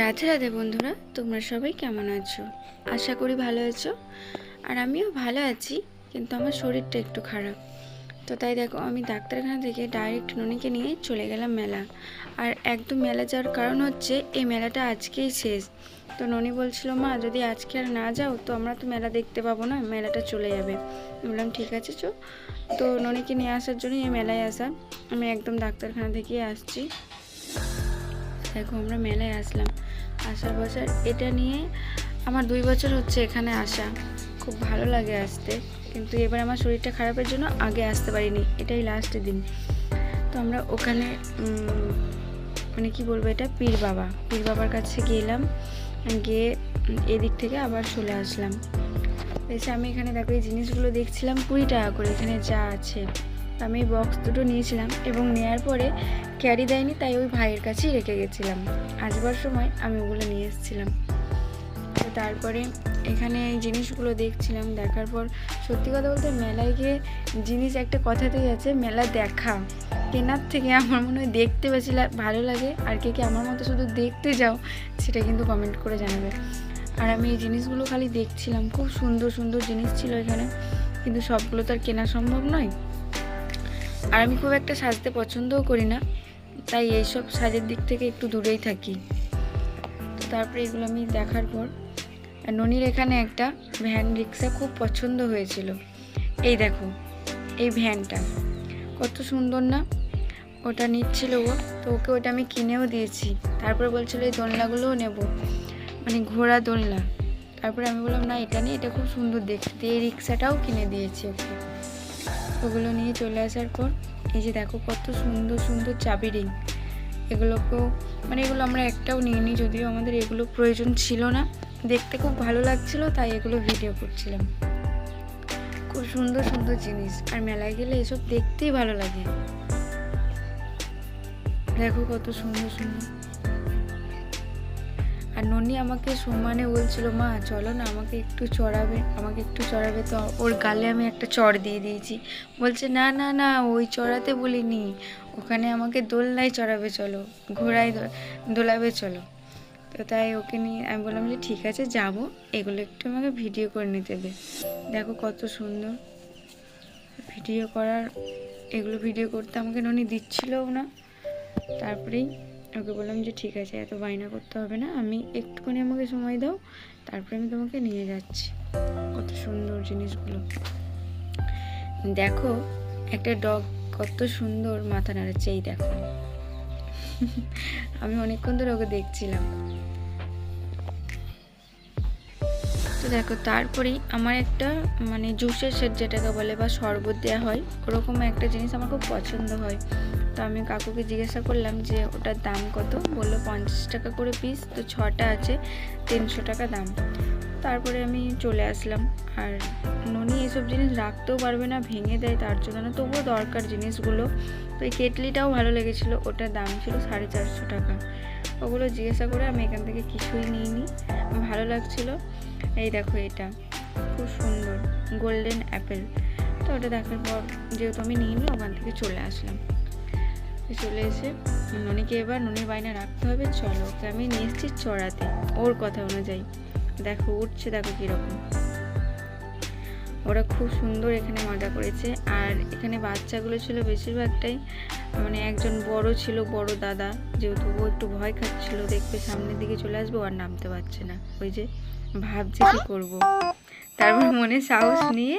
রাধে রাধে বন্ধুরা, তোমরা সবাই কেমন আছো? আশা করি ভালো আছো। আর আমিও ভালো আছি, কিন্তু আমার শরীরটা একটু খারাপ। তো তাই দেখো, আমি ডাক্তারখানা থেকে ডাইরেক্ট ননিকে নিয়ে চলে গেলাম মেলা। আর একদম মেলা যাওয়ার কারণ হচ্ছে, এই মেলাটা আজকেই শেষ। তো ননি বলছিল, মা, যদি আজকে আর না যাও, তো আমরা তো মেলা দেখতে পাবো না, মেলাটা চলে যাবে। বললাম, ঠিক আছে চো তো ননিকে নিয়ে আসার জন্যই এই মেলায় আসা। আমি একদম ডাক্তারখানা থেকেই আসছি। দেখো আমরা মেলায় আসলাম। আসার বছর এটা নিয়ে আমার দুই বছর হচ্ছে এখানে আসা। খুব ভালো লাগে আসতে। কিন্তু এবার আমার শরীরটা খারাপের জন্য আগে আসতে পারিনি। এটাই লাস্ট দিন। তো আমরা ওখানে মানে কি বলব এটা? পীর বাবা। পীর বাবার কাছে গেলাম। গিয়ে এদিক থেকে আবার চলে আসলাম। এসে আমি এখানে দেখো এই জিনিসগুলো দেখছিলাম কুড়ি টাকা করে। এখানে যা আছে। আমি বক্স দুটো নিয়েছিলাম এবং নেওয়ার পরে ক্যারি দেয়নি, তাই ওই ভাইয়ের কাছেই রেখে গেছিলাম। আসবার সময় আমি ওগুলো নিয়ে এসেছিলাম। তো তারপরে এখানে এই জিনিসগুলো দেখছিলাম, দেখার পর সত্যি কথা বলতে মেলায় গিয়ে জিনিস একটা কথাতেই আছে, মেলা দেখা। কেনার থেকে আমার মনে হয় দেখতে বেশি ভালো লাগে, আর কে কে আমার মতো শুধু দেখতে যাও, সেটা কিন্তু কমেন্ট করে জানাবে। আর আমি এই জিনিসগুলো খালি দেখছিলাম, খুব সুন্দর সুন্দর জিনিস ছিল এখানে। কিন্তু সবগুলো তো আর কেনা সম্ভব নয়। আর আমি খুব একটা সাজতে পছন্দও করি না, তাই এইসব সাজের দিক থেকে একটু দূরেই থাকি। তো তারপরে এগুলো আমি দেখার পর ননির এখানে একটা ভ্যান রিক্সা খুব পছন্দ হয়েছিল। এই দেখো, এই ভ্যানটা, কত সুন্দর না? ওটা নিচ্ছিল ও, তো ওকে ওটা আমি কিনেও দিয়েছি। তারপরে বলছিল এই দোলনাগুলোও নেব মানে ঘোড়া দোলনা। তারপরে আমি বললাম, না, এটা নিয়ে এটা খুব সুন্দর, দেখতে। এই রিক্সাটাও কিনে দিয়েছি ওকে। ওগুলো নিয়ে চলে আসার পর, এই যে দেখো কত সুন্দর সুন্দর চাবি রিং এগুলোকেও মানে এগুলো আমরা একটাও নিয়ে নিই যদিও আমাদের এগুলো প্রয়োজন ছিল না। দেখতে খুব ভালো লাগছিল, তাই এগুলো ভিডিও করছিলাম। খুব সুন্দর সুন্দর জিনিস, আর মেলায় গেলে এসব দেখতেই ভালো লাগে। দেখো কত সুন্দর সুন্দর। আর ননি আমাকে সমানে বলছিল, মা, চলো না, আমাকে একটু চড়াবে, আমাকে একটু চড়াবে, তো ওর গালে আমি একটা চড় দিয়ে দিয়েছি। বলছে, না না না, ওই চড়াতে বলিনি, ওখানে আমাকে দোলনায় চড়াবে, চলো, ঘোড়ায় দোলাবে, চলো। তো তাই ওকে নিয়ে আমি বললাম যে, ঠিক আছে, যাব, এগুলো একটু আমাকে ভিডিও করে নিতে দে। দেখো কত সুন্দর ভিডিও করার, এগুলো ভিডিও করতে আমাকে ননি দিচ্ছিলও না। তারপরেই ওকে বললাম যে, ঠিক আছে, এত বায়না করতে হবে না, আমি একটুখানি আমাকে সময় দাও, তারপরে আমি তোমাকে নিয়ে যাচ্ছি। কত সুন্দর জিনিসগুলো। দেখো, একটা ডগ কত সুন্দর মাথা নাড়াচ্ছে, এই দেখো। আমি অনেকক্ষণ ধরে ওকে দেখছিলাম। তো দেখো, তারপরেই আমার একটা মানে জুসের সেট যেটাকে বলে বা শরবত দেওয়া হয়, ওরকম একটা জিনিস আমার খুব পছন্দ হয়। তো আমি কাকুকে জিজ্ঞাসা করলাম যে, ওটার দাম কত? বলল, পঞ্চাশ টাকা করে পিস তো ছটা আছে, তিনশো টাকা দাম। তারপরে আমি চলে আসলাম। আর ননি এসব জিনিস রাখতেও পারবে না, ভেঙে দেয় তার জন্য না, তবুও দরকার জিনিসগুলো। তো এই কেটলিটাও ভালো লেগেছিলো, ওটার দাম ছিল সাড়ে চারশো টাকা। ওগুলো জিজ্ঞাসা করে আমি এখান থেকে কিছুই নিইনি। ভালো লাগছিল। এই দেখো এটা। খুব সুন্দর। গোল্ডেন অ্যাপেল তো ওটা দেখার পর যেহেতু আমি নিইনি, ওখান থেকে চলে আসলাম। চলে এসে ননিকে এবার ননির বায়না রাখতে হবে। চলো ওকে আমি নিয়ে এসেছি চড়াতে। ওর কথা অনুযায়ী। দেখো উঠছে, দেখো কীরকম। ওরা খুব সুন্দর এখানে মজা করেছে। আর এখানে বাচ্চাগুলো ছিল বেশিরভাগটাই মানে একজন বড় ছিল, বড় দাদা। যেহেতু ও একটু ভয় খাচ্ছিল, দেখবে সামনের দিকে চলে আসবে আর নামতে পারছে না। ওই যে ভাবছে কি করব। তারপর মনে সাহস নিয়ে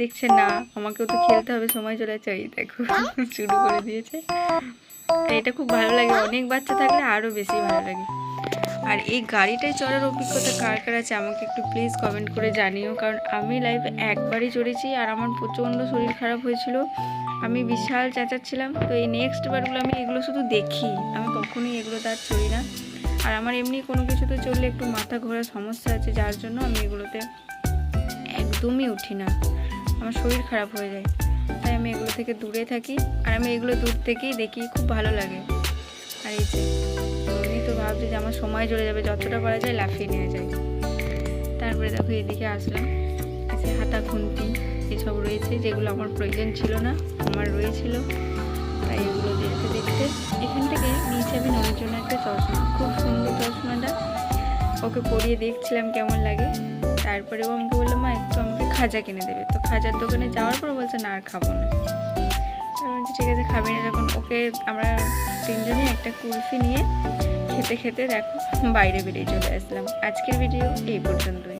দেখছে না, আমাকেও তো খেলতে হবে, সময় চলে যাচ্ছে। এই দেখো, শুরু করে দিয়েছে। এটা খুব ভালো লাগে, অনেক বাচ্চা থাকলে আরও বেশি ভালো লাগে। আর এই গাড়িটায় চড়ার অভিজ্ঞতা কার কার আছে আমাকে একটু প্লিজ কমেন্ট করে জানিও। কারণ আমি লাইফে একবারই চড়েছি আর আমার প্রচণ্ড শরীর খারাপ হয়েছিল। আমি বিশাল চেঁচাচ্ছিলাম। তো এই নেক্সট বারগুলো আমি এগুলো শুধু দেখি। আমি কখনোই এগুলো তার চড়ি না। আর আমার এমনি কোনো কিছুতে চললে একটু মাথা ঘোরার সমস্যা আছে, যার জন্য আমি এগুলোতে একদমই উঠি না। আমার শরীর খারাপ হয়ে যায়। তাই আমি এগুলো থেকে দূরে থাকি। আর আমি এগুলো দূর থেকেই দেখি, খুব ভালো লাগে। আর এই যে তো ভাবছি যে আমার সময় চলে যাবে, যতটা পারা যায় লাফিয়ে নিয়ে যাই। তারপরে দেখো এদিকে আসলাম এসে হাতা খুন্তি, এসব রয়েছে, যেগুলো আমার প্রয়োজন ছিল না, আমার রয়েছিল। তাই এগুলো দেখতে দেখতে এখান থেকে নিয়েছি আমি ননের জন্য একটা চশমা, খুব সুন্দর চশমাটা। ওকে পরিয়ে দেখছিলাম কেমন লাগে। তারপরে ও আমাকে বলল, মা, একটু আমাকে খাজা কিনে দেবে। তো খাজার দোকানে যাওয়ার পর বলছে, না, আর খাব না। ঠিক আছে, খাবি না। যখন ওকে আমরা তিনজনে একটা কুলফি নিয়ে খেতে খেতে দেখো বাইরে বেরিয়ে চলে আসলাম। আজকের ভিডিও এই পর্যন্তই।